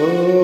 Oh.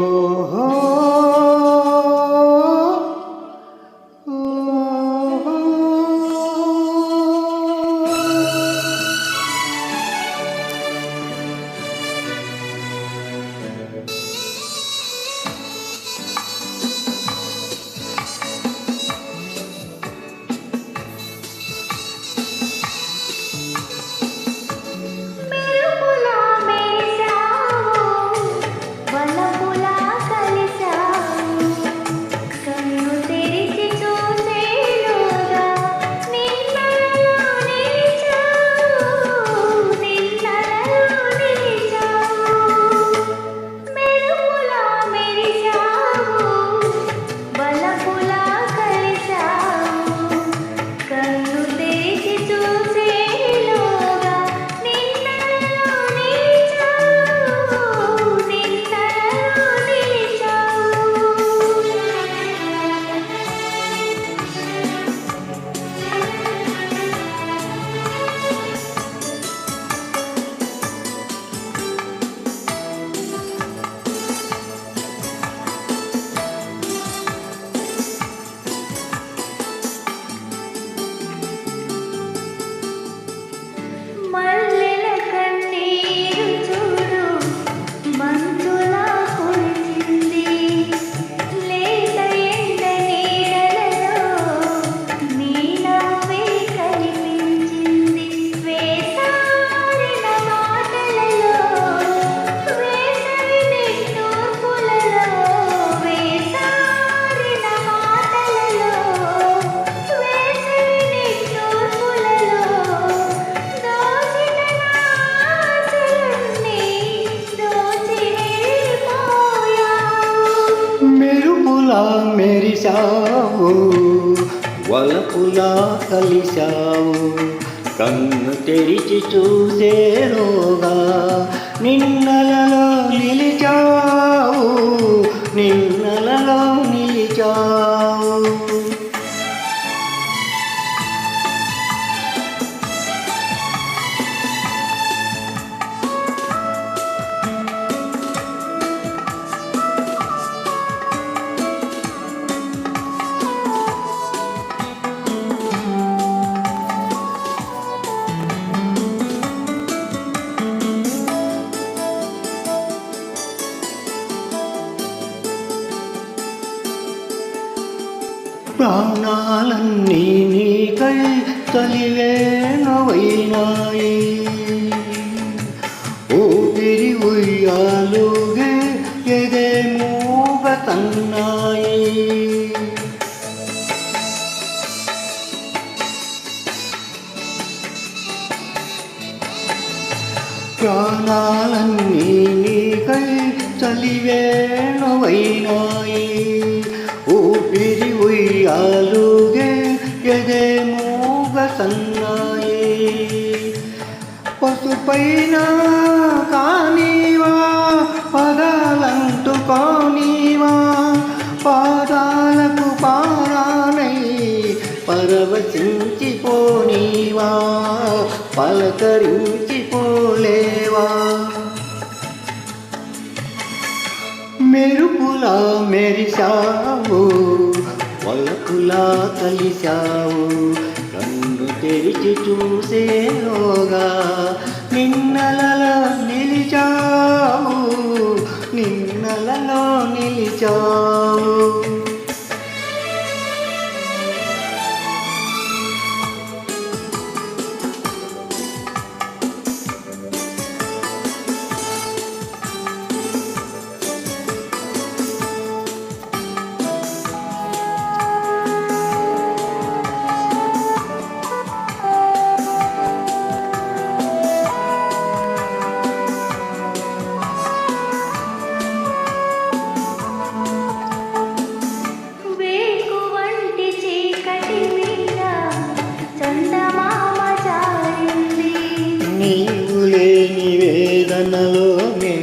కలిశావు వలపులా కలిశావు. కన్ను తెరిచి చూసేలోగా నిన్నలలో నిలిచావు. నిన్నలలో నిలిచావు. ప్రాణాలన్నీ నీకై తలివేనవైనాయి. ఊపిరి ఉయ్యాలుగే ఎదే మూగ తన్నాయి. ప్రాణాలన్నీ నీకై చలివేణవైనాయి పైన కానీవా పదాలంటుకోనీవా పాదాలకు పారానై పరవశించిపోనీవా పలకరించిపోలేవా. మెరుపులా మెరిశావు వలపులా కలిశావు కన్ను తెరిచి చూసేలోగా నిన్నలలో నిలిచావు. నిన్నలలో నిలిచావు. వేదనలోనే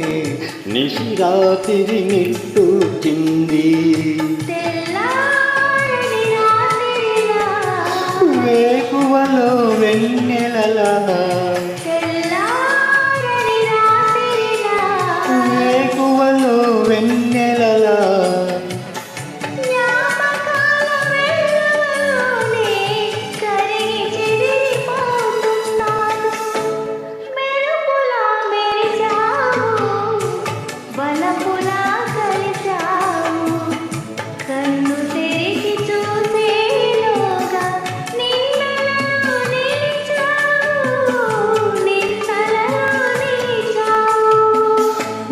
నిశిరాతిరి నిట్టూచింది వేకువలో వెన్నెలలా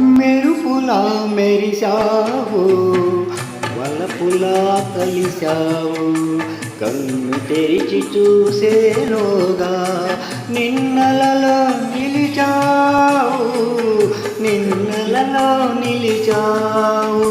మెరుపులా మెరిశావు. వలపులా కలిశావు. కన్ను తెరిచి చూసేలోగా నిన్నలలో నిలిచా నిన్నులలో నిలిచావు.